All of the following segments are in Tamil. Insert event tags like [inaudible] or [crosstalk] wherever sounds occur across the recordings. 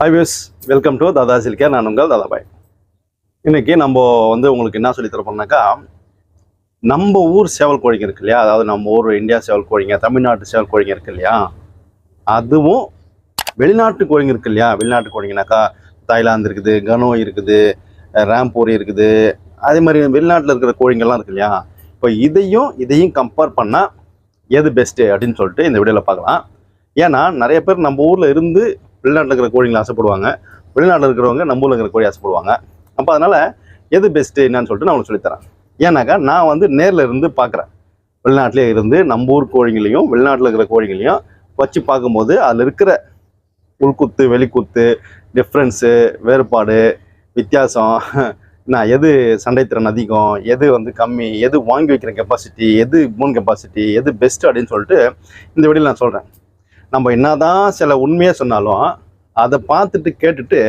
Hi views welcome to Dada சில்கே நான் உங்கள் தாதாபாய் இன்றைக்கி நம்ம வந்து உங்களுக்கு என்ன சொல்லி தரப்போம்னாக்கா நம்ம ஊர் சேவல் கோழிங்க இருக்கு இல்லையா? அதாவது நம்ம ஊர் இந்தியா சேவல் கோழிங்க தமிழ்நாட்டு சேவல் கோழிங்க இருக்கு இல்லையா? அதுவும் வெளிநாட்டு கோழிங்க இருக்கு இல்லையா? வெளிநாட்டு கோழிங்கனாக்கா தாய்லாந்து இருக்குது கனோ இருக்குது ராம்பூரி இருக்குது அதே மாதிரி வெளிநாட்டில் இருக்கிற கோழிங்கெல்லாம் இருக்கு இல்லையா? இப்போ இதையும் இதையும் கம்பேர் பண்ணால் எது பெஸ்ட்டு அப்படின்னு சொல்லிட்டு இந்த வீடியோவில் பார்க்கலாம். ஏன்னா நிறைய பேர் நம்ம ஊரில் இருந்து வெளிநாட்டில் இருக்கிற கோழிங்களை ஆசைப்படுவாங்க. வெளிநாட்டில் இருக்கிறவங்க நம்ம ஊரில் இருக்கிற கோழி ஆசைப்படுவாங்க. அப்போ அதனால் எது பெஸ்ட்டு என்னன்னு சொல்லிட்டு நான் உங்களுக்கு சொல்லித்தரேன். ஏன்னாக்கா நான் வந்து நேரில் இருந்து பார்க்குறேன். வெளிநாட்டிலே இருந்து நம்ம ஊர் கோழிங்களையும் வெளிநாட்டில் இருக்கிற கோழிங்களையும் வச்சு பார்க்கும்போது அதில் இருக்கிற உள்குத்து வெளிக்குத்து டிஃப்ரென்ஸு வேறுபாடு வித்தியாசம் [laughs] நான் எது சண்டைத்திறன் அதிகம் எது வந்து கம்மி எது வாங்கி வைக்கிற கெப்பாசிட்டி எது மூன் கெப்பாசிட்டி எது பெஸ்ட் அப்படின்னு சொல்லிட்டு இந்த வீடியோவில் நான் சொல்கிறேன் நம்ம என்னதான் சில உண்மையாக சொன்னாலும் அதை பார்த்துட்டு கேட்டுட்டு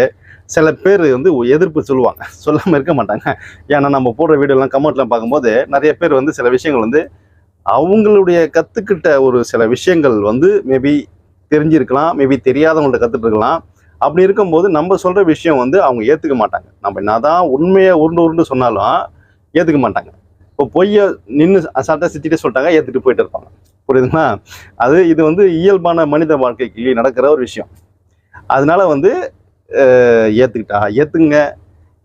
சில பேர் வந்து எதிர்ப்பு சொல்லுவாங்க. சொல்லாமல் இருக்க மாட்டாங்க. ஏன்னா நம்ம போடுற வீடியோலாம் கமெண்ட்லாம் பார்க்கும்போது நிறைய பேர் வந்து சில விஷயங்கள் வந்து அவங்களுடைய கற்றுக்கிட்ட ஒரு சில விஷயங்கள் வந்து மேபி தெரிஞ்சிருக்கலாம் மேபி தெரியாதவங்கள்ட்ட கற்றுட்ருக்கலாம் அப்படி இருக்கும்போது நம்ம சொல்கிற விஷயம் வந்து அவங்க ஏற்றுக்க மாட்டாங்க. நம்ம என்ன தான் உண்மையை உருண்டு உருண்டு சொன்னாலும் ஏற்றுக்க மாட்டாங்க. இப்போ பொய்யை நின்று அசால்ட்டாக சித்திட்டே சொல்லிட்டாங்க ஏற்றுட்டு போயிட்டு இருப்பாங்க. புரியுதுங்களா? அது இது வந்து இயல்பான மனித வாழ்க்கைக்கு நடக்கிற ஒரு விஷயம். அதனால வந்து ஏற்றுக்கிட்டா ஏற்றுங்க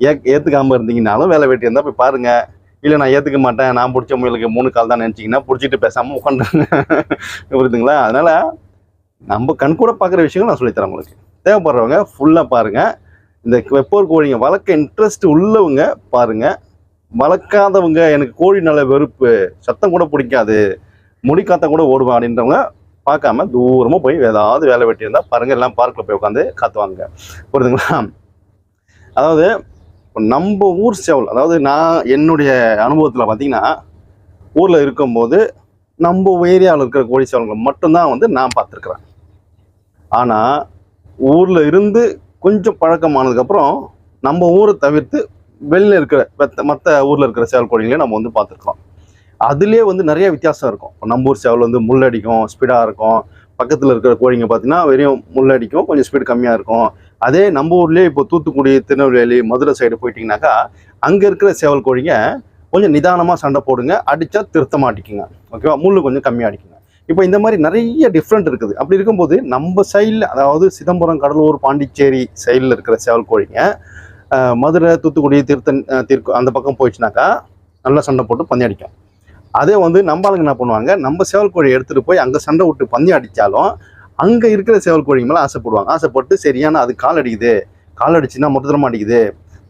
ஏ ஏற்றுக்காமல் இருந்தீங்கனாலும் வேலை வெட்டி இருந்தால் போய் பாருங்க. இல்லை நான் ஏற்றுக்க மாட்டேன். நான் பிடிச்ச முயலுக்கு மூணு கால் தான் நினச்சிங்கன்னா பிடிச்சிட்டு பேசாமல் உட்காந்துருங்க புரியுதுங்களா? அதனால் நம்ம கண் கூட பார்க்குற விஷயங்கள் நான் சொல்லித்தரேன் உங்களுக்கு. தேவைப்படுறவங்க ஃபுல்லாக பாருங்கள் இந்த வெப்போர் கோழிங்க வளர்க்க இன்ட்ரெஸ்ட் உள்ளவங்க பாருங்கள் வளர்க்காதவங்க எனக்கு கோழி நல்ல வெறுப்பு சத்தம் கூட பிடிக்காது. முடி கூட ஓடுவேன் அப்படின்றவங்க பார்க்காம தூரமாக போய் ஏதாவது வேலை வெட்டி இருந்தால் பாருங்கள் எல்லாம் பார்க்கில் போய் உட்காந்து காத்துவாங்க. புரியுதுங்களா? அதாவது நம்ம ஊர் சேவல் அதாவது நான் என்னுடைய அனுபவத்தில் பார்த்தீங்கன்னா ஊரில் இருக்கும்போது நம்ம ஏரியாவில் இருக்கிற கோழி செவல்களை மட்டும்தான் வந்து நான் பார்த்துருக்குறேன். ஆனால் ஊரில் இருந்து கொஞ்சம் பழக்கமானதுக்கப்புறம் நம்ம ஊரை தவிர்த்து வெளியில் இருக்கிற மற்ற மற்ற ஊரில் இருக்கிற சேவல் கோழிகளையும் நம்ம வந்து பார்த்துருக்கோம் அதுலேயே வந்து நிறைய வித்தியாசம் இருக்கும். இப்போ நம்ம ஊர் சேவல் வந்து முள்ளடிக்கும் ஸ்பீடாக இருக்கும். பக்கத்தில் இருக்கிற கோழிங்க பார்த்தீங்கன்னா வெறும் முள்ளடிக்கும் கொஞ்சம் ஸ்பீடு கம்மியாக இருக்கும். அதே நம்ம ஊர்லேயே இப்போ தூத்துக்குடி திருநெல்வேலி மதுரை சைடு போயிட்டீங்கன்னாக்கா அங்கே இருக்கிற சேவல் கோழிங்க கொஞ்சம் நிதானமாக சண்டை போடுங்க அடித்தா திருத்த மாட்டிக்குங்க. ஓகேவா? முள்ளு கொஞ்சம் கம்மியாக அடிக்குங்க. இப்போ இந்த மாதிரி நிறைய டிஃப்ரெண்ட் இருக்குது. அப்படி இருக்கும்போது நம்ம சைடில் அதாவது சிதம்பரம் கடலூர் பாண்டிச்சேரி சைடில் இருக்கிற சேவல் கோழிங்க மதுரை தூத்துக்குடி திருத்தன் திருக்கு அந்த பக்கம் போயிடுச்சுனாக்கா நல்லா சண்டை போட்டு பந்தயம் அடிக்கும். அதே வந்து நம்ம ஆளுங்க என்ன பண்ணுவாங்க? நம்ம சேவல் கோழி எடுத்துகிட்டு போய் அங்கே சண்டை விட்டு பந்தயம் அடித்தாலும் அங்கே இருக்கிற சேவல் கோழி மேலே ஆசைப்படுவாங்க. ஆசைப்பட்டு சரியான அது கால் அடிக்குது. கால் அடிச்சுன்னா மொத்தத்தில் மாட்டேங்குது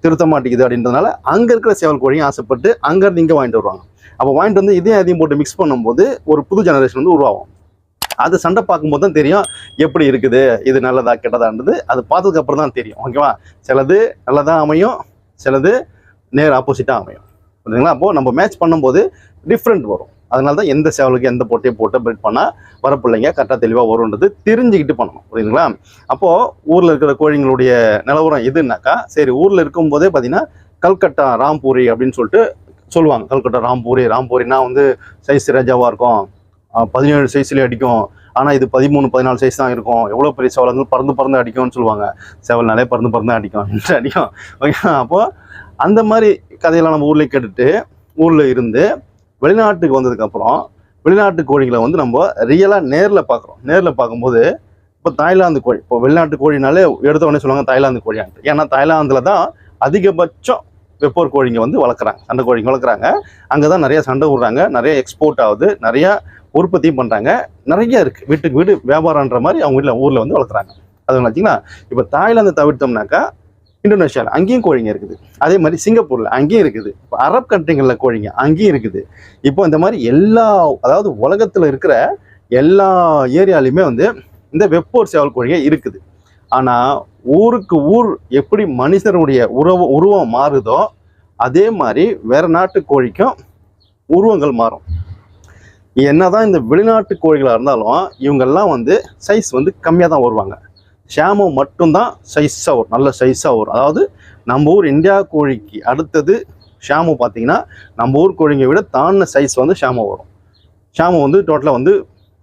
திருத்த மாட்டேங்குது அப்படின்றதுனால அங்கே இருக்கிற சேவல் கோழியும் ஆசைப்பட்டு அங்கேருந்து இங்கே வாங்கிட்டு வருவாங்க. அப்போ வாங்கிட்டு வந்து இதையும் அதையும் போட்டு மிக்ஸ் பண்ணும்போது ஒரு புது ஜெனரேஷன் வந்து உருவாகும். அது சண்டை பார்க்கும்போது தான் தெரியும் எப்படி இருக்குது இது நல்லதா கெட்டதான்றது. அது பார்த்ததுக்கு அப்புறம் தான் தெரியும். ஓகேவா? சிலது நல்லதாக அமையும் சிலது நேர் ஆப்போசிட்டாக அமையும். புரியுதுங்களா? அப்போது நம்ம மேட்ச் பண்ணும்போது டிஃப்ரெண்ட் வரும். அதனால தான் எந்த சேவலுக்கு எந்த போட்டியை போட்டு பிரிட் பண்ணால் வர பிள்ளைங்க கரெக்டாக தெளிவாக வரும்ன்றது தெரிஞ்சுக்கிட்டு பண்ணணும். புரியுதுங்களா? அப்போது ஊரில் இருக்கிற கோழிங்களுடைய நிலவரம் எதுனாக்கா சரி ஊரில் இருக்கும்போதே பார்த்தீங்கன்னா கல்கட்டா ராம்பூரி அப்படின்னு சொல்லிட்டு சொல்லுவாங்க. கல்கட்டா ராம்பூரி ராம்பூரினா வந்து சைஸ் ராஜாவாக இருக்கும். பதினேழு சைஸ்லேயே அடிக்கும். ஆனால் இது பதிமூணு பதினாலு சைஸ் தான் இருக்கும். எவ்வளோ பெரிய சேவலங்கள் பறந்து பறந்து அடிக்கும்னு சொல்லுவாங்க. சேவல்னாலே பறந்து பறந்து அடிக்கும். [laughs] அடிக்கும். ஓகே அப்போது அந்த மாதிரி கதையெல்லாம் நம்ம ஊர்லேயே கேட்டுட்டு ஊரில் இருந்து வெளிநாட்டுக்கு வந்ததுக்கப்புறம் வெளிநாட்டு கோழிகளை வந்து நம்ம ரியலாக நேரில் பார்க்குறோம். நேரில் பார்க்கும்போது இப்போ தாய்லாந்து கோழி இப்போ வெளிநாட்டு கோழினாலே எடுத்த உடனே சொல்லுவாங்க தாய்லாந்து கோழியான்ட்டு ஏன்னா தாய்லாந்தில் தான் அதிகபட்சம் வெப்போர் கோழிங்க வந்து வளர்க்குறாங்க. சண்டை கோழிங்க வளர்க்குறாங்க. அங்கே தான் நிறைய சண்டை விடுறாங்க நிறைய எக்ஸ்போர்ட் ஆகுது. நிறைய உற்பத்தியும் பண்ணுறாங்க நிறைய இருக்குது வீட்டுக்கு வீடு வியாபாரன்ற மாதிரி அவங்க வீட்டில் ஊரில் வந்து வளர்க்குறாங்க. அது பார்த்தீங்கன்னா இப்போ தாய்லாந்து தவிர்த்தோம்னாக்கா இந்தோனேஷியாவில் அங்கேயும் கோழிங்க இருக்குது. அதே மாதிரி சிங்கப்பூரில் அங்கேயும் இருக்குது. இப்போ அரப் கண்ட்ரிங்களில் கோழிங்க அங்கேயும் இருக்குது. இப்போ இந்த மாதிரி எல்லா அதாவது உலகத்தில் இருக்கிற எல்லா ஏரியாலையுமே வந்து இந்த வெப்போர் சேவல் கோழிங்க இருக்குது. ஆனால் ஊருக்கு ஊர் எப்படி மனுஷனுடைய உறவு உருவம் மாறுதோ அதே மாதிரி வேறு நாட்டு கோழிக்கும் உருவங்கள் மாறும். என்னதான் இந்த வெளிநாட்டு கோழிகளாக இருந்தாலும் இவங்கெல்லாம் வந்து சைஸ் வந்து கம்மியாக தான் வருவாங்க. ஷாமோ மட்டும்தான் சைஸாக வரும். நல்ல சைஸாக வரும். அதாவது நம்ம ஊர் இந்தியா கோழிக்கு அடுத்தது ஷாமு பார்த்தீங்கன்னா நம்ம ஊர் கோழிங்க விட தாண்டின சைஸ் வந்து ஷாமு வரும். ஷாமு வந்து டோட்டலாக வந்து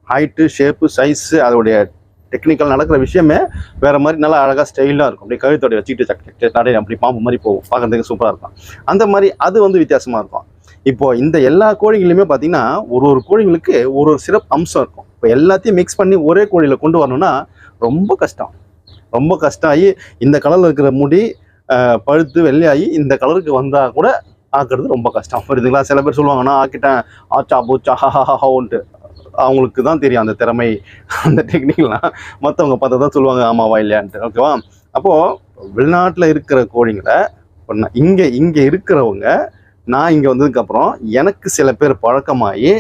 ஹைட்டு ஷேப்பு சைஸு அதோடைய டெக்னிக்கல் நடக்கிற விஷயமே வேறு மாதிரி நல்லா அழகாக ஸ்டைலாக இருக்கும். அப்படியே கழுத்தோடைய வச்சுக்கிட்டு சக் நடை அப்படி பாம்பு மாதிரி போகும். பார்க்குறதுக்கு சூப்பராக இருக்கும். அந்த மாதிரி அது வந்து வித்தியாசமாக இருக்கும். இப்போது இந்த எல்லா கோழிகளுமே பார்த்தீங்கன்னா ஒரு ஒரு கோழிங்களுக்கு ஒரு ஒரு சிறப்பு அம்சம் இருக்கும். இப்போ எல்லாத்தையும் மிக்ஸ் பண்ணி ஒரே கோழியில் கொண்டு வரணும்னா ரொம்ப கஷ்டம். ரொம்ப கஷ்டம் ஆகி இந்த கலரில் இருக்கிற முடி பழுத்து வெள்ளையாகி இந்த கலருக்கு வந்தால் கூட ஆக்குறது ரொம்ப கஷ்டம். புரியுதுங்களா சில பேர் சொல்லுவாங்க நான் ஆக்கிட்டேன். ஆச்சா பூச்சா ஹாஹாஹான்ட்டு அவங்களுக்கு தான் தெரியும் அந்த திறமை அந்த டெக்னிக்லாம் மற்றவங்க பார்த்தா தான் சொல்லுவாங்க ஆமாவா இல்லையான்ட்டு. ஓகேவா? அப்போது வெளிநாட்டில் இருக்கிற கோழிங்களை இங்கே இங்கே இருக்கிறவங்க நான் இங்கே வந்ததுக்கப்புறம் எனக்கு சில பேர் பழக்கமாகி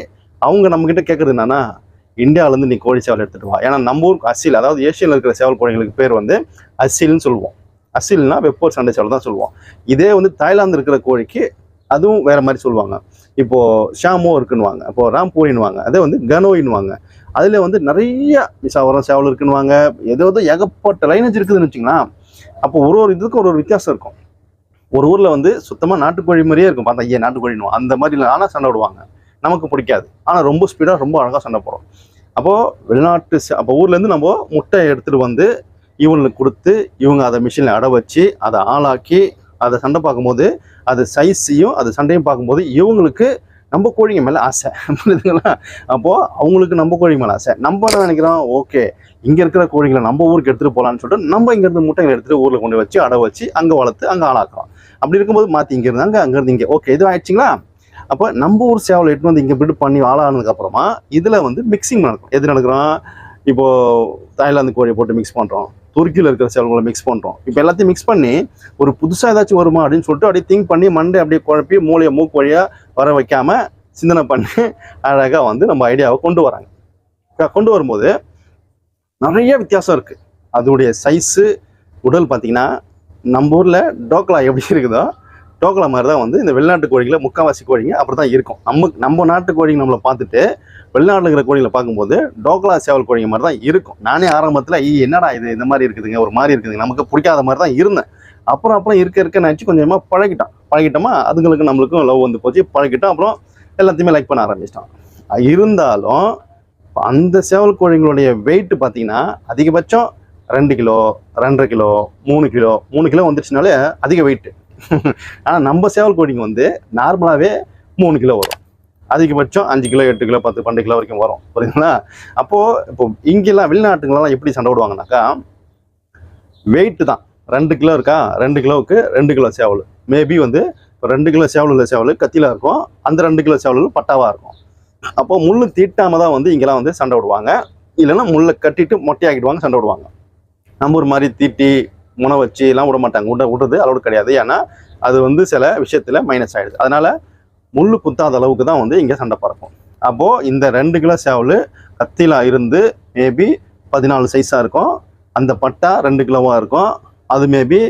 அவங்க நம்மக்கிட்ட கேட்குறது என்னன்னா இந்தியாவிலேருந்து நீ கோழி சேவல் எடுத்துகிட்டு வா. ஏன்னா நம்ம ஊருக்கு அசில் அதாவது ஏஷியாவில் இருக்கிற சேவல் கோழிகளுக்கு பேர் வந்து அசில்னு சொல்லுவோம். அசில்னா வெப்போர் சண்டை சேவல் தான் சொல்லுவோம். இதே வந்து தாய்லாந்து இருக்கிற கோழிக்கு அதுவும் வேறு மாதிரி சொல்லுவாங்க. இப்போது ஷாமோ இருக்குன்னுவாங்க இப்போது ராம்பூரின்வாங்க அதே வந்து கனோயின்னுவாங்க. அதில் வந்து நிறைய மிசாவரம் சேவல் இருக்குன்னுவாங்க. ஏதோ ஏதோ ஏகப்பட்ட லைனேஜ் இருக்குதுன்னு வச்சுங்களேன் அப்போ ஒரு ஒரு இதுக்கும் ஒரு ஒரு வித்தியாசம் இருக்கும். ஒரு ஊரில் வந்து சுத்தமாக நாட்டுக்கோழி மாதிரியே இருக்கும். பார்த்தா ஐயா நாட்டுக்கோழின்னு அந்த மாதிரி இல்லை ஆனால் சண்டை விடுவாங்க நமக்கு பிடிக்காது. ஆனால் ரொம்ப ஸ்பீடாக ரொம்ப அழகாக சண்டை போகிறோம் அப்போது வெளிநாட்டு அப்போ ஊர்லேருந்து நம்ம முட்டையை எடுத்துட்டு வந்து இவங்களுக்கு கொடுத்து இவங்க அதை மிஷினில் அடை வச்சு அதை ஆளாக்கி அதை சண்டை பார்க்கும்போது அது சைஸையும் அது சண்டையும் பார்க்கும்போது இவங்களுக்கு நம்ம கோழிங்க மேலே ஆசை. புரியுதுங்களா? அப்போது அவங்களுக்கு நம்ம கோழி மேலே ஆசை. நம்ம என்ன நினைக்கிறோம்? ஓகே இங்கே இருக்கிற கோழிகளை நம்ம ஊருக்கு எடுத்துகிட்டு போகலான்னு சொல்லிட்டு நம்ம இங்கேருந்து முட்டைகளை எடுத்துகிட்டு ஊரில் கொண்டு வச்சு அடை வச்சு அங்கே வளர்த்து அங்கே ஆளாக்குறோம். அப்படி இருக்கும்போது மாற்றி இங்கே இருந்தாங்க அங்கேருந்து இங்கே. ஓகே இது ஆயிடுச்சுங்களா? அப்போ நம்ம ஊர் சேவலை எட்டு வந்து இங்கே விட்டு பண்ணி ஆளானதுக்கு அப்புறமா இதில் வந்து மிக்சிங் நடக்கும். எது நடக்கிறோம் இப்போ தாய்லாந்து கோழியை போட்டு மிக்ஸ் பண்ணுறோம் துருக்கியில் இருக்கிற சேவல்களை மிக்ஸ் பண்ணுறோம் இப்போ எல்லாத்தையும் மிக்ஸ் பண்ணி ஒரு புதுசாக ஏதாச்சும் வருமா அப்படின்னு சொல்லிட்டு அப்படியே திங்க் பண்ணி மண்டை அப்படியே குழப்பி மூளையை மூக்கு வழியாக வர வைக்காம சிந்தனை பண்ணி அழகாக வந்து நம்ம ஐடியாவை கொண்டு வராங்க. கொண்டு வரும்போது நிறைய வித்தியாசம் இருக்குது அதனுடைய சைஸு உடல் பார்த்தீங்கன்னா நம்ம ஊரில் டோக்லா எப்படி இருக்குதோ டோக்லா மாதிரி தான் வந்து இந்த வெளிநாட்டு கோழிகளை முக்கால்வாசி கோழிங்க அப்படி தான் இருக்கும். நம்ம நம்ம நாட்டு கோழிங்க நம்மளை பார்த்துட்டு வெளிநாட்டில் இருக்கிற கோழிகளை பார்க்கும்போது டோக்லா சேவல் கோழிங்க மாதிரி தான் இருக்கும். நானே ஆரம்பத்தில் ஐ என்னடா இது இந்த மாதிரி இருக்குதுங்க ஒரு மாதிரி இருக்குதுங்க நமக்கு பிடிக்காத மாதிரி தான் இருந்தேன். அப்புறம் அப்புறம் இருக்க இருக்க நினச்சி கொஞ்சமாக பழகிட்டோம். பழகிட்டோமா அதுங்களுக்கு நம்மளுக்கும் லவ் வந்து போச்சு. பழகிட்டோம் அப்புறம் எல்லாத்தையுமே லைக் பண்ண ஆரம்பிச்சிட்டோம். இருந்தாலும் அந்த சேவல் கோழிங்களுடைய வெயிட் பார்த்தீங்கன்னா அதிகபட்சம் ரெண்டு கிலோ ரெண்டரை கிலோ மூணு கிலோ மூணு கிலோ வந்துருச்சுனாலே அதிக வெயிட்டு [laughs] ஆனால் நம்ம சேவல் கோழிங்க வந்து நார்மலாகவே மூணு கிலோ வரும். அதிகபட்சம் அஞ்சு கிலோ எட்டு கிலோ பத்து பன்னெண்டு கிலோ வரைக்கும் வரும். புரியுதுங்களா? அப்போது இப்போ இங்கெல்லாம் வெளிநாட்டுங்களெல்லாம் எப்படி சண்டை விடுவாங்கனாக்கா வெயிட்டு தான். ரெண்டு கிலோ இருக்கா? ரெண்டு கிலோவுக்கு ரெண்டு கிலோ சேவல். மேபி வந்து இப்போ ரெண்டு கிலோ சேவல் உள்ள சேவல் கத்தியில் இருக்கும். அந்த ரெண்டு கிலோ சேவல் பட்டாவாக இருக்கும். அப்போ முள்ளு தீட்டாமல் தான் வந்து இங்கெல்லாம் வந்து சண்டை விடுவாங்க இல்லைன்னா முள்ளை கட்டிட்டு மொட்டையாக்கிடுவாங்க சண்டை விடுவாங்க நம்ம ஒரு மாதிரி தீட்டி முனை வச்சு எல்லாம் விட மாட்டாங்க. விட விடுறது அளவு கிடையாது. ஏன்னா அது வந்து சில விஷயத்தில் மைனஸ் ஆகிடுது அதனால் முள் குத்தாத அளவுக்கு தான் வந்து இங்கே சண்டை பறக்கும். அப்போது இந்த ரெண்டு கிலோ சேவல் கத்தியில இருந்து மேபி பதினாலு சைஸாக இருக்கும். அந்த பட்டா ரெண்டு கிலோவாக இருக்கும். அது மேபி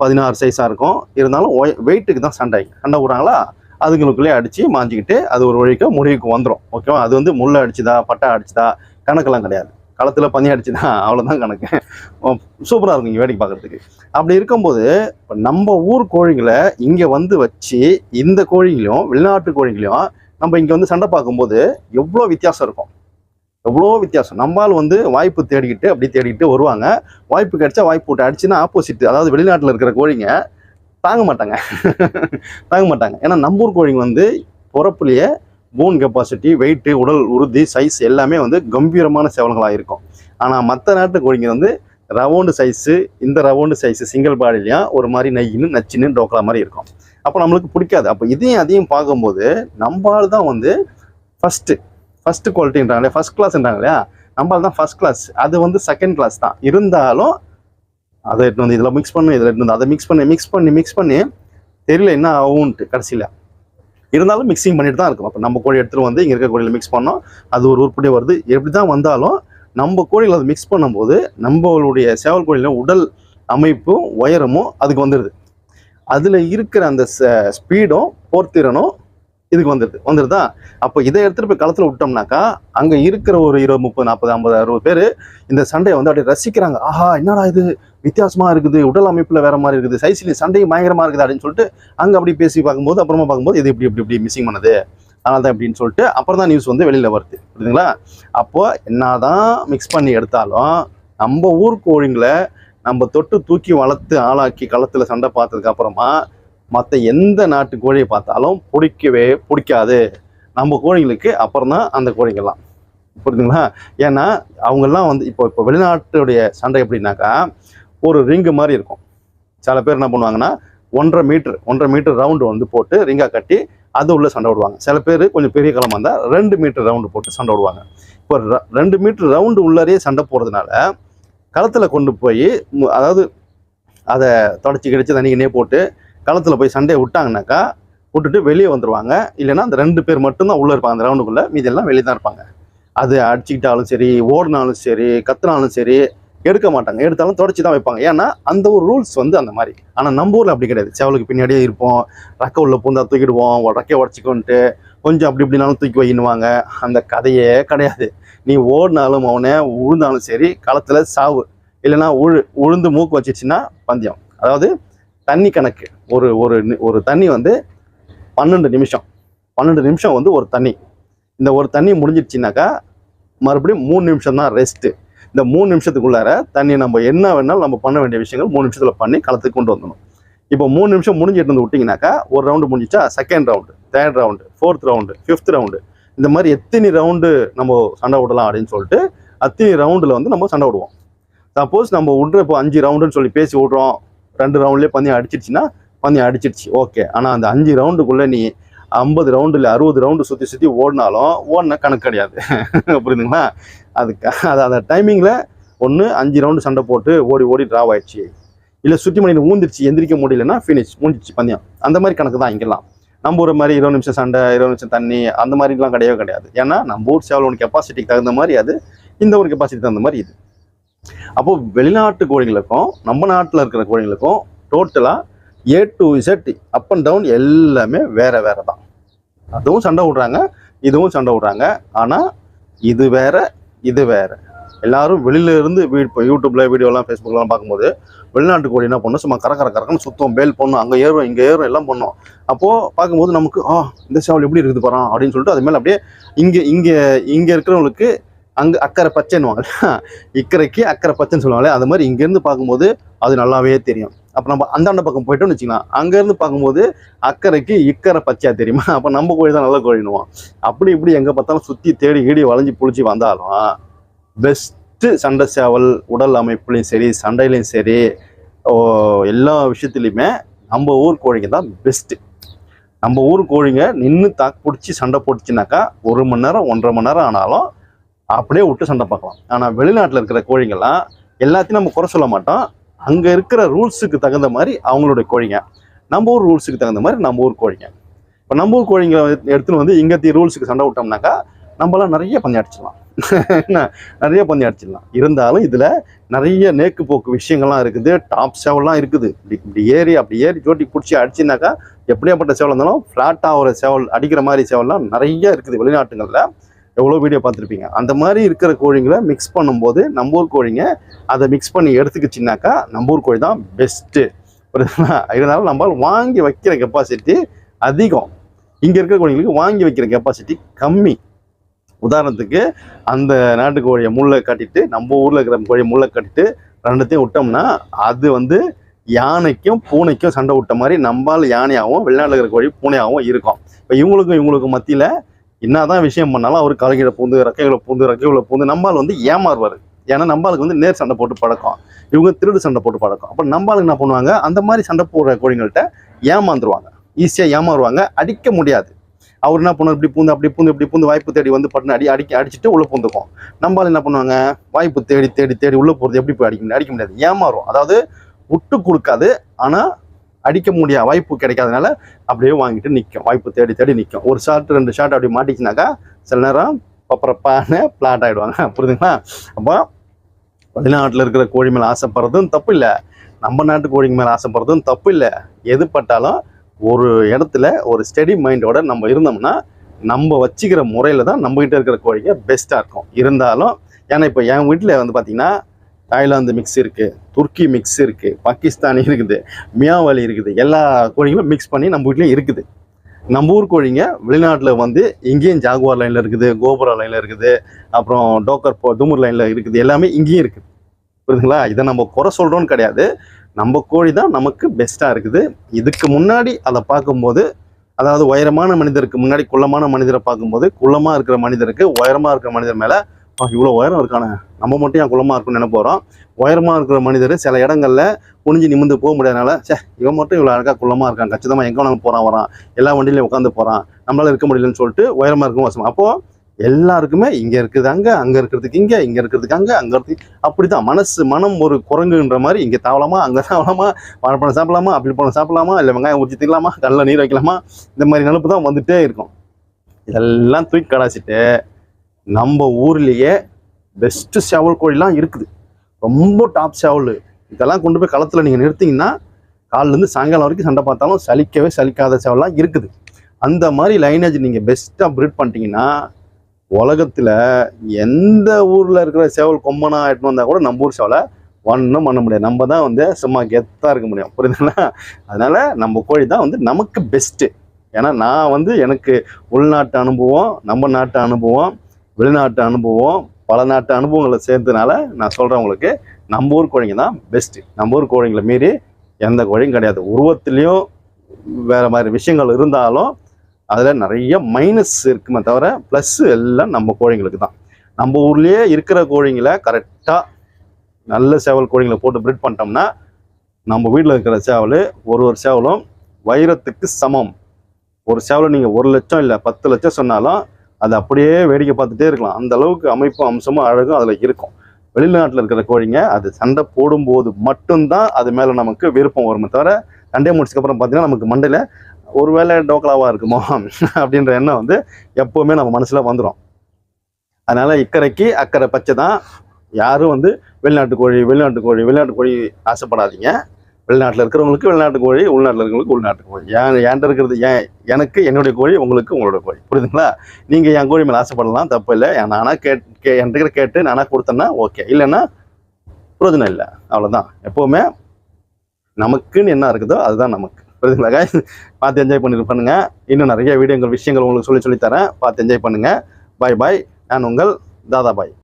பதினாறு சைஸாக இருக்கும். இருந்தாலும் வெயிட்டுக்கு தான் சண்டை. சண்டை விடுறாங்களா அதுங்களுக்குள்ளே அடித்து மாஞ்சிக்கிட்டு அது ஒரு வழிக்கு முடிவுக்கு வந்துடும் ஓகேவா அது வந்து முள்ளை அடிச்சுதா பட்டா அடிச்சுதா? கணக்கெல்லாம் கிடையாது. களத்தில் பனி அடிச்சுதா அவ்வளோதான் கணக்கு. சூப்பராக இருக்கும் இங்கே வேடிக்கை பார்க்குறதுக்கு. அப்படி இருக்கும்போது இப்போ நம்ம ஊர் கோழிகளை இங்கே வந்து வச்சு இந்த கோழிகளையும் வெளிநாட்டு கோழிகளையும் நம்ம இங்கே வந்து சண்டை பார்க்கும்போது எவ்வளோ வித்தியாசம் இருக்கும். எவ்வளோ வித்தியாசம். நம்மால் வந்து வாய்ப்பு தேடிக்கிட்டு அப்படி தேடிக்கிட்டு வருவாங்க. வாய்ப்பு கிடைச்சா வாய்ப்பு விட்டு அடிச்சுன்னா ஆப்போசிட் அதாவது வெளிநாட்டில் இருக்கிற கோழிங்க தாங்க மாட்டாங்க. [laughs] தாங்க மாட்டாங்க. ஏன்னா நம்பூர் கோழிங்க வந்து பிறப்புலேயே போன் கெப்பாசிட்டி வெயிட்டு உடல் உறுதி சைஸ் எல்லாமே வந்து கம்பீரமான சேவல்களாக இருக்கும் ஆனால் மற்ற நாட்டு கோழிங்க வந்து ரவுண்டு சைஸு இந்த ரவுண்டு சைஸு சிங்கிள் பாடிலையும் ஒரு மாதிரி நெய்யின்னு நச்சுன்னு டோக்கலா மாதிரி இருக்கும். அப்போ நம்மளுக்கு பிடிக்காது. அப்போ இதையும் அதையும் பார்க்கும்போது நம்மால் தான் வந்து ஃபஸ்ட்டு ஃபஸ்ட்டு குவாலிட்டின்றாங்களே ஃபஸ்ட் கிளாஸ்ன்றாங்க இல்லையா? நம்மால் தான் ஃபஸ்ட் கிளாஸ் அது வந்து செகண்ட் கிளாஸ் தான். இருந்தாலும் அதை எடுத்து வந்து இதில் மிக்ஸ் பண்ணு இதில் எடுத்து வந்து அதை மிக்ஸ் பண்ணி மிக்ஸ் பண்ணி மிக்ஸ் பண்ணி தெரியல என்ன ஆகும்ன்ட்டு கடைசியில். இருந்தாலும் மிக்சிங் பண்ணிட்டு தான் இருக்கும் அப்போ நம்ம கோழி எடுத்துகிட்டு வந்து இங்கே இருக்க கோழியில் மிக்ஸ் பண்ணோம். அது ஒரு உருப்படி வருது. எப்படி தான் வந்தாலும் நம்ம கோழியில் அதை மிக்ஸ் பண்ணும்போது நம்மளுடைய சேவல் கோழியில் உடல் அமைப்பும் உயரமும் அதுக்கு வந்துடுது அதில் இருக்கிற அந்த ஸ்பீடும் போர்த்திறனும் இதுக்கு வந்துடுது வந்துடுதா அப்போ இதை எடுத்துகிட்டு போய் களத்தில் விட்டோம்னாக்கா அங்கே இருக்கிற ஒரு இருபது முப்பது நாற்பது ஐம்பது அறுபது பேர் இந்த சண்டையை வந்து அப்படியே ரசிக்கிறாங்க. ஆஹா என்னடா இது? வித்தியாசமாக இருக்குது உடல் அமைப்பில் வேறு மாதிரி இருக்குது சைஸ்ல சண்டையும் பயங்கரமாக இருக்குது அப்படின்னு சொல்லிட்டு அங்கே அப்படி பேசி பார்க்கும்போது அப்புறமா பார்க்கும்போது இது இப்படி இப்படி இப்படி மிஸ்ஸிங் பண்ணுது. அதனால தான் இப்படின்னு சொல்லிட்டு அப்புறம் தான் நியூஸ் வந்து வெளியில் வருது. புரியுதுங்களா? அப்போ என்னதான் மிக்ஸ் பண்ணி எடுத்தாலும் நம்ம ஊர் கோழிங்களை நம்ம தொட்டு தூக்கி வளர்த்து ஆளாக்கி களத்தில் சண்டை பார்த்ததுக்கு அப்புறமா மற்ற எந்த நாட்டு கோழியை பார்த்தாலும் பிடிக்கவே பிடிக்காது. நம்ம கோழிங்களுக்கு அப்புறம் தான் அந்த கோழிங்கள்லாம் புரியுதுங்களா? ஏன்னா அவங்கெல்லாம் வந்து இப்போ இப்போ வெளிநாட்டுடைய சண்டை எப்படின்னாக்கா ஒரு ரிங்கு மாதிரி இருக்கும். சில பேர் என்ன பண்ணுவாங்கன்னா ஒன்றரை மீட்டர் ஒன்றரை மீட்டர் ரவுண்டு வந்து போட்டு ரிங்காக கட்டி அது உள்ளே சண்டை விடுவாங்க. சில பேர் கொஞ்சம் பெரிய களமாக இருந்தால் ரெண்டு மீட்டர் ரவுண்டு போட்டு சண்டை விடுவாங்க. இப்போ ர- ரெண்டு மீட்டர் ரவுண்டு உள்ளாரே சண்டை போகிறதுனால களத்தில் கொண்டு போய் அதாவது அதை தொடச்சி கிடச்சி தனிக்கினே போட்டு களத்தில் போய் சண்டையை விட்டாங்கனாக்கா விட்டுட்டு வெளியே வந்துருவாங்க. இல்லைன்னா அந்த ரெண்டு பேர் மட்டும்தான் உள்ளே இருப்பாங்க. அந்த ரவுண்டுக்குள்ளே மீதெல்லாம் வெளியே தான் இருப்பாங்க. அது அடிச்சுக்கிட்டாலும் சரி ஓடினாலும் சரி கத்துனாலும் சரி எடுக்க மாட்டாங்க. எடுத்தாலும் தொடச்சி தான் வைப்பாங்க. ஏன்னா அந்த ஒரு ரூல்ஸ் வந்து அந்த மாதிரி. ஆனால் நம்ம ஊரில் அப்படி கிடையாது. சேவலுக்கு பின்னாடியே இருப்போம். ரக்க உள்ள பூந்தா தூக்கிடுவோம். ரக்கையை உடச்சிக்கோன்ட்டு கொஞ்சம் அப்படி இப்படினாலும் தூக்கி வைன்னுவாங்க. அந்த கதையே கிடையாது. நீ ஓடினாலும் அவனை உழுந்தாலும் சரி களத்தில் சாவு. இல்லைன்னா உழு உழுந்து மூக்கு வச்சிச்சுன்னா பந்தயம். அதாவது தண்ணி கணக்கு. ஒரு ஒரு ஒரு தண்ணி வந்து பன்னெண்டு நிமிஷம். பன்னெண்டு நிமிஷம் வந்து ஒரு தண்ணி. இந்த ஒரு தண்ணி முடிஞ்சிடுச்சுனாக்கா மறுபடியும் மூணு நிமிஷம் தான் ரெஸ்ட்டு இந்த மூணு நிமிஷத்துக்குள்ளார தண்ணி நம்ம என்ன வேணாலும் நம்ம பண்ண வேண்டிய விஷயங்கள் மூணு நிமிஷத்தில் பண்ணி களத்துக்கு கொண்டு வந்துடணும். இப்போ மூணு நிமிஷம் முடிஞ்சிட்டு வந்து விட்டிங்கனாக்கா ஒரு ரவுண்டு முடிஞ்சிச்சா second round third round fourth round fifth round இந்த மாதிரி எத்தனை ரவுண்டு நம்ம சண்டை விடலாம் அப்படின்னு சொல்லிட்டு அத்தனை ரவுண்டில் வந்து நம்ம சண்டை விடுவோம் சப்போஸ் நம்ம விட்ற இப்போ அஞ்சு ரவுண்டுன்னு சொல்லி பேசி விட்றோம். ரெண்டு ரவுண்ட்லேயே பந்தயம் அடிச்சிருச்சுன்னா பந்தயம் அடிச்சிருச்சு ஓகே ஆனால் அந்த அஞ்சு ரவுண்டுக்குள்ளே நீ ஐம்பது ரவுண்டு இல்லை அறுபது ரவுண்டு சுற்றி சுற்றி ஓடினாலும் ஓடின கணக்கு கிடையாது. [laughs] புரியுதுங்களா அதுக்கு அது அந்த டைமிங்கில் ஒன்று அஞ்சு ரவுண்டு சண்டை போட்டு ஓடி ஓடி ட்ராவ் ஆயிடுச்சு. இல்லை சுற்றி மணி ஊந்துருச்சு எந்திரிக்க முடியலன்னா ஃபினிஷ் முடிஞ்சிச்சு பந்தயம். அந்த மாதிரி கணக்கு தான் இங்கெல்லாம். நம்ம ஒரு மாதிரி இருபது நிமிஷம் சண்டை இருபது நிமிஷம் தண்ணி அந்த மாதிரிலாம் கிடையவே கிடையாது. ஏன்னா நம்ம ஊர் சேவலோட கெப்பாசிட்டிக்கு தகுந்த மாதிரி அது இந்த ஒரு கெப்பாசிட்டி தகுந்த மாதிரி இது. அப்போது வெளிநாட்டு கோழிகளுக்கும் நம்ம நாட்டில் இருக்கிற கோழிகளுக்கும் டோட்டலாக A to Z up and down எல்லாமே வேறு வேறு தான் அதுவும் சண்டை விடுறாங்க இதுவும் சண்டை விடுறாங்க. ஆனால் இது வேற இது வேறு. எல்லாரும் வெளியிலேருந்து இப்போ யூடியூப்ல வீடியோலாம் ஃபேஸ்புக்லாம் பார்க்கும்போது வெளிநாட்டு கோடி என்ன பண்ணணும் சும்மா கரக்கர கரக்கன்னு கறக்கன்னு சுத்தம் பேல் பண்ணும் அங்கே ஏறும் இங்கே ஏறும் எல்லாம் பண்ணோம். அப்போது பார்க்கும்போது நமக்கு ஆ இந்த சேவல் எப்படி இருக்குது போகிறான் அப்படின்னு சொல்லிட்டு அது மேலே அப்படியே இங்கே இங்கே இங்கே இருக்கிறவங்களுக்கு அங்கே அக்கறை பச்சைன்னுவாங்க. [laughs] இக்கரைக்கு அக்கறை பச்சைன்னு சொல்லுவாங்களே அது மாதிரி இங்கேருந்து பார்க்கும்போது அது நல்லாவே தெரியும். அப்போ நம்ம அந்தாண்ட பக்கம் போயிட்டோம்னு வச்சுக்கலாம். அங்கேருந்து பார்க்கும்போது அக்கறைக்கு இக்கரை பச்சையா தெரியுமா? [laughs] அப்போ நம்ம கோழி தான் நல்ல கோழினுவோம் அப்படி இப்படி எங்கே பார்த்தாலும் சுற்றி தேடி கீடி வளைஞ்சி புளிச்சு வந்தாலும் பெஸ்ட்டு சண்டை சேவல் உடல் அமைப்புலையும் சரி சண்டையிலையும் சரி ஓ, எல்லா விஷயத்துலையுமே நம்ம ஊர் கோழிங்க தான் பெஸ்ட்டு நம்ம ஊர் கோழிங்க நின்று தாக்கு பிடிச்சி சண்டை போட்டுச்சுனாக்கா ஒரு மணி நேரம் ஒன்றரை மணி நேரம் ஆனாலும் அப்படியே விட்டு சண்டை பார்க்கலாம். ஆனால் வெளிநாட்டில் இருக்கிற கோழிங்கெல்லாம் எல்லாத்தையும் நம்ம குறை சொல்ல மாட்டோம். அங்கே இருக்கிற ரூல்ஸுக்கு தகுந்த மாதிரி அவங்களுடைய கோழிங்க. நம்ம ஊர் ரூல்ஸுக்கு தகுந்த மாதிரி நம்ம ஊர் கோழிங்க. இப்போ நம்ம ஊர் கோழிங்களை எடுத்துன்னு வந்து இங்கத்தி ரூல்ஸுக்கு சண்டை விட்டோம்னாக்கா நம்மளாம் நிறைய பந்தி அடிச்சிடலாம். என்ன? நிறைய பந்தயம் அடிச்சிடலாம். இருந்தாலும் இதில் நிறைய நேக்கு போக்கு விஷயங்கள்லாம் இருக்குது. டாப் சேவல்லாம் இருக்குது. இப்படி இப்படி ஏறி அப்படி ஏறி ஜோட்டி பிடிச்சி அடிச்சுனாக்கா எப்படியாப்பட்ட சேவல் இருந்தாலும் ஃப்ளாட்டாக ஒரு சேவல் அடிக்கிற மாதிரி சேவல்லாம் நிறைய இருக்குது வெளிநாட்டுங்களில். எவ்வளோ வீடியோ பார்த்துருப்பீங்க? அந்த மாதிரி இருக்கிற கோழிங்களை மிக்ஸ் பண்ணும்போது நம்ம ஊர் கோழிங்க அதை மிக்ஸ் பண்ணி எடுத்துக்கிச்சின்னாக்கா நம்ம ஊர் கோழி தான் பெஸ்ட்டு புரியுதுங்களா? இருந்தாலும் நம்ம வாங்கி வைக்கிற கெப்பாசிட்டி அதிகம். இங்கே இருக்கிற கோழிங்களுக்கு வாங்கி வைக்கிற கெப்பாசிட்டி கம்மி. உதாரணத்துக்கு அந்த நாட்டு கோழியை முள்ளை கட்டிட்டு நம்ம ஊரில் இருக்கிற கோழியை முள்ளை கட்டிட்டு ரெண்டுத்தையும் விட்டோம்னா அது வந்து யானைக்கும் பூனைக்கும் சண்டை விட்ட மாதிரி நம்மால் யானையாகவும் வெளிநாட்டில் இருக்கிற கோழி பூனையாகவும் இருக்கும். இப்போ இவங்களுக்கும் இவங்களுக்கும் மத்தியில் என்னதான் விஷயம் பண்ணாலும் அவர் கலைகளை பூந்து ரக்கைகளை பூந்து ரக்கைகளை பூந்து நம்மால் வந்து ஏமாறுவார். ஏன்னா நம்மளுக்கு வந்து நேர் சண்டை போட்டு பழக்கம். இவங்க திருடு சண்டை போட்டு பழக்கம். அப்போ நம்மளுக்கு என்ன பண்ணுவாங்க? அந்த மாதிரி சண்டை போடுற கோழிங்கள்கிட்ட ஏமாந்துருவாங்க. ஈஸியாக ஏமாறுவாங்க. அடிக்க முடியாது. அவர் என்ன பண்ணுவார்? இப்படி பூந்து அப்படி பூந்து இப்படி பூந்து வாய்ப்பு தேடி வந்து பட்டு அடி அடிக்க அடிச்சுட்டு உள்ளே பூந்துக்கும். நம்மளால என்ன பண்ணுவாங்க? வாய்ப்பு தேடி தேடி தேடி உள்ளே போகிறது எப்படி போய் அடிக்க முடியாது அடிக்க முடியாது. ஏமாறும். அதாவது விட்டு கொடுக்காது. ஆனால் அடிக்க முடிய வாய்ப்பு கிடைக்காதனால அப்படியே வாங்கிட்டு நிற்கும் வாய்ப்பு தேடி தேடி நிற்கும் ஒரு ஷார்ட் ரெண்டு ஷார்ட் அப்படி மாட்டிச்சுனாக்கா சில நேரம் பப்பரப்பான பிளாட் ஆகிடுவாங்க புரியுதுங்களா அப்போ வெளிநாட்டில் இருக்கிற கோழி மேலே ஆசைப்படுறதும் தப்பு இல்லை நம்ம நாட்டு கோழிங்க மேலே ஆசைப்படுறதும் தப்பு இல்லை எது பட்டாலும் ஒரு இடத்துல ஒரு ஸ்டெடி மைண்டோட நம்ம இருந்தோம்னா நம்ம வச்சுக்கிற முறையில் தான் நம்மகிட்ட இருக்கிற கோழிங்க பெஸ்ட்டாக இருக்கும். இருந்தாலும் ஏன்னா இப்போ என் வீட்டில் வந்து பார்த்திங்கன்னா தாய்லாந்து மிக்ஸ் இருக்குது துருக்கி மிக்ஸ் இருக்குது பாகிஸ்தானி இருக்குது மியாவலி இருக்குது எல்லா கோழிகளும் மிக்ஸ் பண்ணி நம்ம வீட்லேயும் இருக்குது. நம்ம ஊர் கோழிங்க வெளிநாட்டில் வந்து இங்கேயும் ஜாகுவார் லைனில் இருக்குது கோபுரா லைனில் இருக்குது அப்புறம் டோக்கர் போ தூமூர் லைனில் இருக்குது எல்லாமே இங்கேயும் இருக்குது புரியுதுங்களா? இதை நம்ம குறை சொல்கிறோன்னு கிடையாது. நம்ம கோழி தான் நமக்கு பெஸ்ட்டாக இருக்குது. இதுக்கு முன்னாடி அதை பார்க்கும்போது அதாவது உயரமான மனிதருக்கு முன்னாடி குள்ளமான மனிதரை பார்க்கும்போது குள்ளமாக இருக்கிற மனிதருக்கு உயரமாக இருக்கிற மனிதர் மேலே இவ்வளோ உயரம் இருக்கானே. நம்ம மட்டும் ஏன் குளமாக இருக்கும்னு நினைப்ப போகிறோம் உயரமாக இருக்கிற மனிதர் சில இடங்களில் குனிஞ்சு நிமிந்து போக முடியாதனால சே இவன் மட்டும் இவ்வளோ அழகாக குளமாக இருக்கான். கச்சிதமாக எங்கே வேணாலும் போகிறான் வரான். எல்லா வண்டியிலையும் உட்காந்து போகிறான் நம்மளால் இருக்க முடியலன்னு சொல்லிட்டு உயரமாக இருக்கும் வசம் அப்போது எல்லாருக்குமே இங்கே இருக்குது அங்கே அங்கே இருக்கிறதுக்கு இங்கே இங்கே இருக்கிறதுக்கு அங்கே அங்கே இருக்கு அப்படி தான் மனசு மனம் ஒரு குரங்குன்ற மாதிரி இங்கே தாவலாமா அங்கே தாவலாமா வாழைப்பழம் சாப்பிடலாமா அப்படி பழம் சாப்பிடலாமா இல்லை வெங்காயம் ஊற்றி திங்கலாமா கல்லில் நீர் வைக்கலாமா இந்த மாதிரி நினப்பு தான் வந்துகிட்டே இருக்கும். இதெல்லாம் தூக்கி கடாச்சிட்டு நம்ம ஊர்லேயே பெஸ்ட்டு சேவல் கோழிலாம் இருக்குது. ரொம்ப டாப் சேவல் இதெல்லாம் கொண்டு போய் களத்தில் நீங்கள் நிறுத்திங்கன்னா காலிலேருந்து சாயங்காலம் வரைக்கும் சண்டை பார்த்தாலும் சலிக்கவே சலிக்காத சேவல்லாம் இருக்குது. அந்த மாதிரி லைனேஜ் நீங்கள் பெஸ்ட்டாக ப்ரீட் பண்ணிட்டீங்கன்னா உலகத்தில் எந்த ஊரில் இருக்கிற சேவல் கொம்பனாக எடுத்துன்னு வந்தால் கூட நம்ம ஊர் சேவலை ஒன்றும் பண்ண முடியாது. நம்ம தான் வந்து சும்மா கெத்தாக இருக்க முடியும். புரியுதுங்களா? அதனால் நம்ம கோழி தான் வந்து நமக்கு பெஸ்ட்டு ஏன்னா நான் வந்து எனக்கு உள்நாட்டு அனுபவம் நம்ம நாட்டு அனுபவம் வெளிநாட்டு அனுபவம் பல நாட்டு அனுபவங்களை சேர்த்தனால நான் சொல்கிறேன் உங்களுக்கு நம்ம ஊர் கோழிங்க தான் பெஸ்ட்டு நம்ம ஊர் கோழிங்களை மீறி எந்த கோழியும் கிடையாது. உருவத்துலேயும் வேறு மாதிரி விஷயங்கள் இருந்தாலும் அதில் நிறைய மைனஸ் இருக்குமே தவிர ப்ளஸ் எல்லாம் நம்ம கோழிங்களுக்கு தான். நம்ம ஊர்லேயே இருக்கிற கோழிங்களை கரெக்டாக நல்ல சேவல் கோழிங்களை போட்டு ப்ரிட் பண்ணிட்டோம்னா நம்ம வீட்டில் இருக்கிற சேவல் ஒரு ஒரு சேவலும் வைரத்துக்கு சமம். ஒரு சேவலை நீங்கள் ஒரு லட்சம் இல்லை பத்து லட்சம் சொன்னாலும் அது அப்படியே வேடிக்கை பார்த்துட்டே இருக்கலாம். அந்த அளவுக்கு அமைப்பும் அம்சமும் அழகும் அதில் இருக்கும். வெளிநாட்டில் இருக்கிற கோழிங்க அது சண்டை போடும்போது மட்டும்தான் அது மேலே நமக்கு விருப்பம் வருமே தவிர சண்டை முடிச்சதுக்கப்புறம் பார்த்தீங்கன்னா நமக்கு மண்டையில் ஒருவேளை டோக்கலாவாக இருக்குமோ [laughs] அப்படின்ற எண்ணம் வந்து எப்போவுமே நம்ம மனசில் வந்துடும் அதனால் இக்கரைக்கு அக்கறை பச்சை தான். யாரும் வந்து வெளிநாட்டு கோழி வெளிநாட்டு கோழி வெளிநாட்டு கோழி ஆசைப்படாதீங்க. வெளிநாட்டில் இருக்கிறவங்களுக்கு வெளிநாட்டு கோழி உள்நாட்டில் இருக்கிறவங்களுக்கு உள்நாட்டு கோழி. ஏன் ஏன்ட்டு இருக்கிறது ஏன் எனக்கு என்னுடைய கோழி உங்களுக்கு உங்களோட கோழி. புரியுதுங்களா? நீங்கள் என் கோழி மேலே ஆசைப்படலாம் தப்பு இல்லை. நானாக கேட் கே என்கிட்ட கேட்டு நானாக கொடுத்தேன்னா ஓகே. இல்லைன்னா பிரோஜனம் இல்லை. அவ்வளோதான் எப்போவுமே நமக்குன்னு என்ன இருக்குதோ அதுதான் நமக்கு. புரியுதுங்களா பார்த்து என்ஜாய் பண்ணிட்டு பண்ணுங்க. இன்னும் நிறைய வீடியோங்கள் விஷயங்கள் உங்களுக்கு சொல்லி சொல்லித்தரேன். பார்த்து என்ஜாய் பண்ணுங்கள் பாய் பாய் நான் உங்கள் தாதா பாய்.